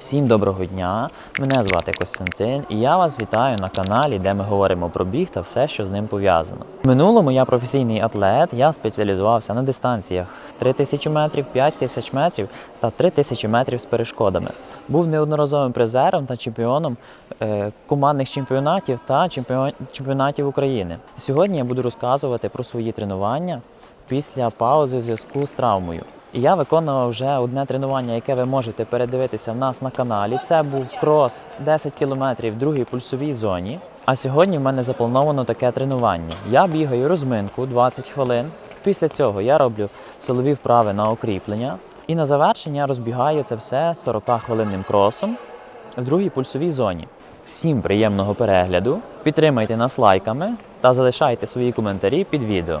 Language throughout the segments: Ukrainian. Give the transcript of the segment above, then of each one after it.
Всім доброго дня! Мене звати Костянтин, і я вас вітаю на каналі, де ми говоримо про біг та все, що з ним пов'язано. В минулому я професійний атлет, я спеціалізувався на дистанціях 3000 метрів, 5000 метрів та 3000 метрів з перешкодами. Був неодноразовим призером та чемпіоном е, командних чемпіонатів та чемпіон- чемпіонатів України. Сьогодні я буду розказувати про свої тренування після паузи у зв'язку з травмою. Я виконував вже одне тренування, яке ви можете передивитися в нас на каналі. Це був крос 10 кілометрів в другій пульсовій зоні. А сьогодні в мене заплановано таке тренування. Я бігаю розминку 20 хвилин. Після цього я роблю силові вправи на окріплення. І на завершення розбігаю це все 40 хвилинним кросом в другій пульсовій зоні. Всім приємного перегляду. Підтримайте нас лайками та залишайте свої коментарі під відео.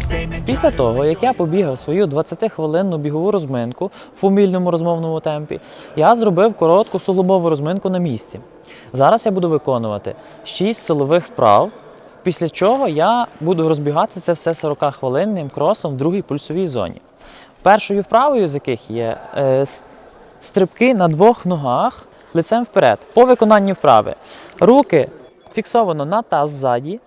Після того, як я побігав свою 20-хвилинну бігову розминку в помільному розмовному темпі, я зробив коротку силову розминку на місці. Зараз я буду виконувати 6 силових вправ, після чого я буду розбігати це все 40-хвилинним кросом в другій пульсовій зоні. Першою вправою з яких є е, стрибки на двох ногах лицем вперед. По виконанні вправи руки фіксовано на таз ззаді,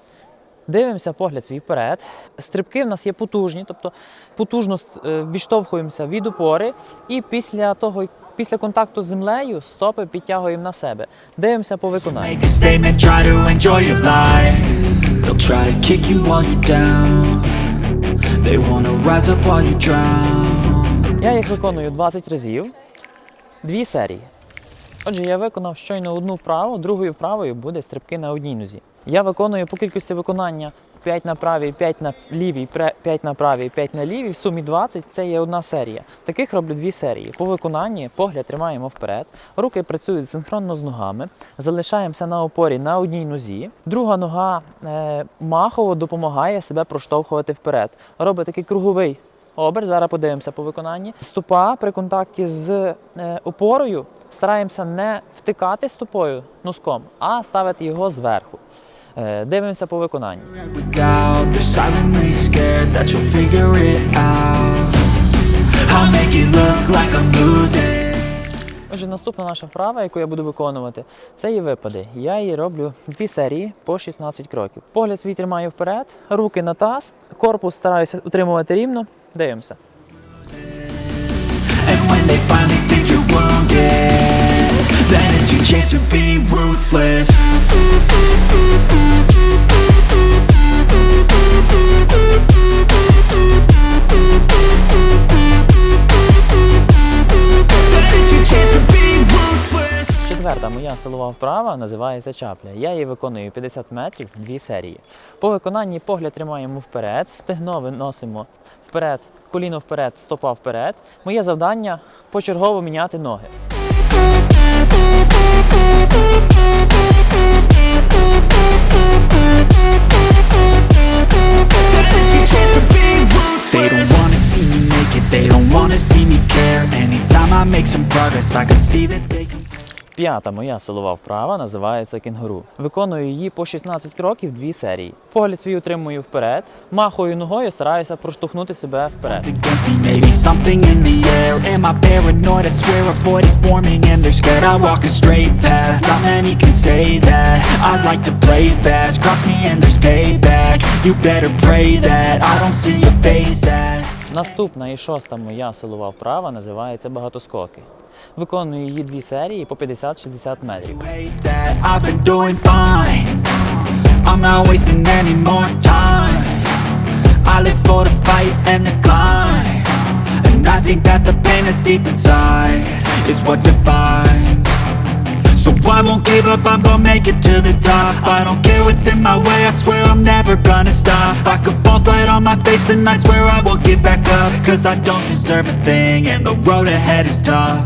Дивимося погляд свій вперед. Стрибки в нас є потужні, тобто потужно е, відштовхуємося від опори, і після того, після контакту з землею, стопи підтягуємо на себе. Дивимося по виконанню. Я їх виконую 20 разів, дві серії. Отже, я виконав щойно одну вправу, другою вправою буде стрибки на одній нозі. Я виконую по кількості виконання 5 на правій, 5 на лівій, 5 на правій, 5 на лівій, в сумі 20 це є одна серія. Таких роблю дві серії. По виконанні погляд тримаємо вперед, руки працюють синхронно з ногами, залишаємося на опорі на одній нозі. Друга нога е, махово допомагає себе проштовхувати вперед. Робить такий круговий Обер, зараз подивимося по виконанні. Стопа при контакті з е, опорою стараємося не втикати стопою носком, а ставити його зверху. Е, дивимося по losing. Отже, наступна наша вправа, яку я буду виконувати, це є випади. Я її роблю дві серії по 16 кроків. Погляд свій тримаю вперед, руки на таз, корпус стараюся утримувати рівно. Дивимося. Then it's your chance to be ruthless. Четверта моя силова вправа називається чапля. Я її виконую 50 метрів, дві серії. По виконанні погляд тримаємо вперед, стегно виносимо вперед, коліно вперед, стопа вперед. Моє завдання почергово міняти ноги. They don't wanna see me care. Anytime I make some progress, I can see that they. П'ята моя силова вправа називається кінгуру. Виконую її по 16 кроків, дві серії. Погляд свій утримую вперед, махою ногою стараюся проштовхнути себе вперед. Наступна і шоста моя силова вправа називається багатоскоки. Виконую її дві серії по 50-60 метрів. hate that I've been doing fine. I'm not wasting any more time. I live for the fight and the climb. And I think that the pain that's deep inside is what defines. So I won't give up, I'm gonna make it to the top. I don't care what's in my way, I swear I'm never gonna stop. I could fall flat on my face and I swear I will get back up. Cause I don't deserve a thing and the road ahead is tough.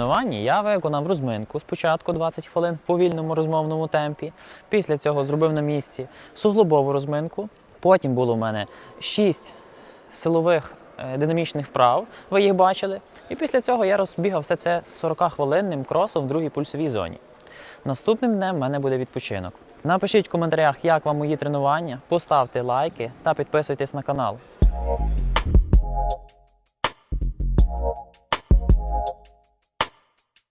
Тренуванні я виконав розминку спочатку 20 хвилин в повільному розмовному темпі. Після цього зробив на місці суглобову розминку. Потім було в мене 6 силових е, динамічних вправ, ви їх бачили. І після цього я розбігав все це з 40-хвилинним кросом в другій пульсовій зоні. Наступним днем в мене буде відпочинок. Напишіть в коментарях, як вам мої тренування, поставте лайки та підписуйтесь на канал.